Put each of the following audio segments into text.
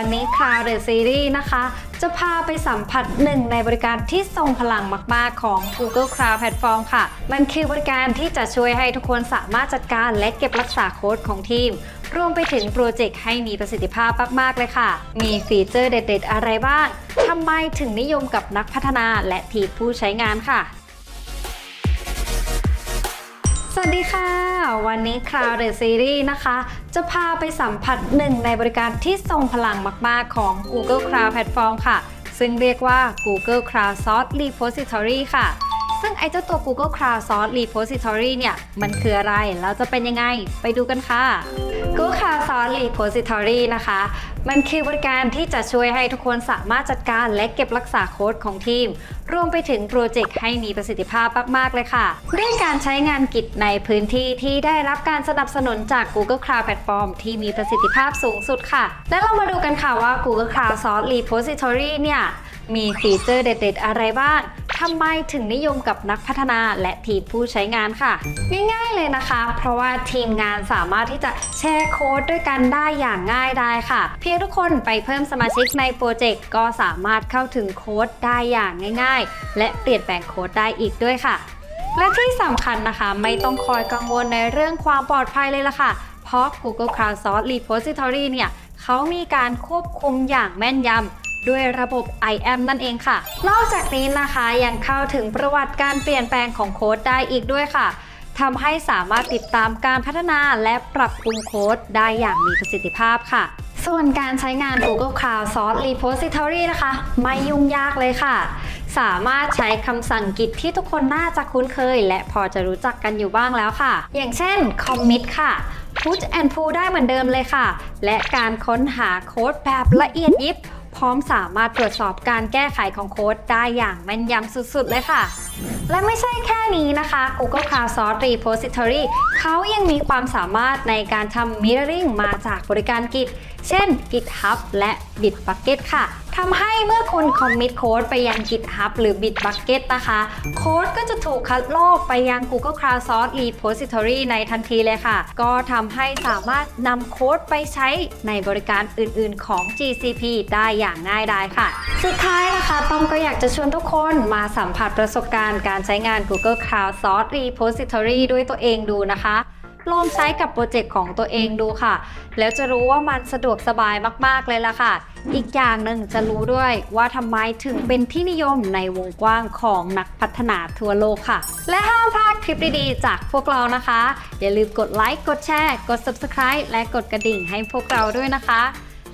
วันนี้คราวเดอะซีรีส์นะคะ จะพาไปสัมผัสหนึ่งในบริการที่ทรงพลังมาก ๆ ของ Google Cloud Platform ค่ะ มันคือบริการที่จะช่วยให้ทุกคนสามารถจัดการและเก็บรักษาโค้ดของทีม รวมไปถึงโปรเจกต์ให้มีประสิทธิภาพมาก ๆ เลยค่ะ มีฟีเจอร์เด็ด ๆ อะไรบ้างทำไมถึงนิยมกับนักพัฒนาและทีมผู้ใช้งานค่ะ สวัสดีค่ะ วันนี้คราวเดอะซีรีส์นะคะ จะพาไปสัมผัสหนึ่งในบริการที่ทรงพลังมาก ๆ ของ Google Cloud Platform ค่ะ ซึ่งเรียกว่า Google Cloud Source Repository ค่ะ ซึ่งไอ้เจ้าตัว Google Cloud Source Repository เนี่ย มันคืออะไร แล้วจะเป็นยังไง ไปดูกันค่ะ Google Cloud Source Repository นะคะ มันคือบริการที่จะช่วยให้ทุกคนสามารถจัดการและเก็บรักษาโค้ดของทีม รวมไปถึงโปรเจกต์ให้มีประสิทธิภาพมาก ๆ เลยค่ะ ด้วยการใช้งานกิจในพื้นที่ที่ได้รับการสนับสนุนจาก Google Cloud Platform ที่มีประสิทธิภาพสูงสุดค่ะ และเรามาดูกันค่ะว่า Google Cloud Source Repository เนี่ยมีฟีเจอร์เด็ด ๆ อะไรบ้าง ทำไมถึงนิยมกับนักพัฒนาและทีมผู้ใช้งานค่ะ ง่ายๆเลยนะคะ เพราะว่าทีมงานสามารถที่จะแชร์โค้ดด้วยกันได้อย่างง่ายได้ค่ะ เพียงทุกคนไปเพิ่มสมาชิกในโปรเจกต์ก็สามารถเข้าถึงโค้ดได้อย่างง่าย ๆ และเปลี่ยนแปลงโค้ดได้อีกด้วยค่ะ และที่สำคัญนะคะไม่ต้องคอยกังวลในเรื่องความปลอดภัยเลยล่ะค่ะ เพราะ Google Cloud Source Repository เนี่ยเขามีการควบคุมอย่างแม่นยำ ด้วยระบบ IAM นั่นเองค่ะ นอกจากนี้นะคะยังเข้าถึงประวัติการเปลี่ยนแปลงของโค้ดได้อีกด้วยค่ะทำให้สามารถติดตามการพัฒนาและปรับปรุงโค้ดได้อย่างมีประสิทธิภาพค่ะ ส่วนการใช้งาน Google Cloud Source Repository นะคะ ไม่ยุ่งยากเลยค่ะ สามารถใช้คำสั่งกิจที่ทุกคนน่าจะคุ้นเคย และพอจะรู้จักกันอยู่บ้างแล้วค่ะ อย่างเช่น commit ค่ะ push and pull ได้เหมือนเดิมเลยค่ะ และการค้นหาโค้ดแบบละเอียดยิบ พร้อมสามารถตรวจสอบการแก้ไขของโค้ดได้อย่างแม่นยำสุดๆเลยค่ะ และไม่ใช่แค่นี้นะคะ Google Cloud Source Repository เขายังมีความสามารถในการทำ mirroring มาจากบริการ Git เช่น GitHub และ Bitbucket ค่ะทำให้เมื่อคุณ commit โค้ดไปยัง GitHub หรือ Bitbucket นะคะ โค้ดก็จะถูกคัดลอกไปยัง Google Cloud Source Repository ในทันทีเลยค่ะ ก็ทำให้สามารถนำโค้ดไปใช้ในบริการอื่นๆของ GCP ได้อย่างง่ายดายค่ะ สุดท้ายนะคะ ต้องก็อยากจะชวนทุกคนมาสัมผัสประสบการณ์การใช้งาน Google Cloud Source Repository ด้วยตัวเองดูนะคะ ลองใช้กับโปรเจกต์ของตัวเองดูค่ะ แล้วจะรู้ว่ามันสะดวกสบายมากๆเลยล่ะค่ะ อีกอย่างหนึ่งจะรู้ด้วยว่าทำไมถึงเป็นที่นิยมในวงกว้างของนักพัฒนาทั่วโลกค่ะ และห้ามพลาดคลิปดีๆ จากพวกเรานะคะ อย่าลืมกดไลค์ กดแชร์ กด Subscribe และกดกระดิ่งให้พวกเราด้วยนะคะ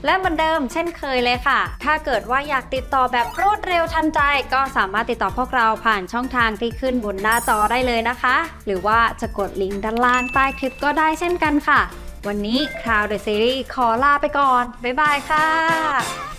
และเหมือนเดิมเช่นเคยเลยค่ะ ถ้าเกิดว่าอยากติดต่อแบบรวดเร็วทันใจ ก็สามารถติดต่อพวกเราผ่านช่องทางที่ขึ้นบนหน้าจอได้เลยนะคะ หรือว่าจะกดลิงก์ด้านล่างใต้คลิปก็ได้เช่นกันค่ะ วันนี้ Cloud The Series ขอลาไปก่อน บ๊ายบายค่ะ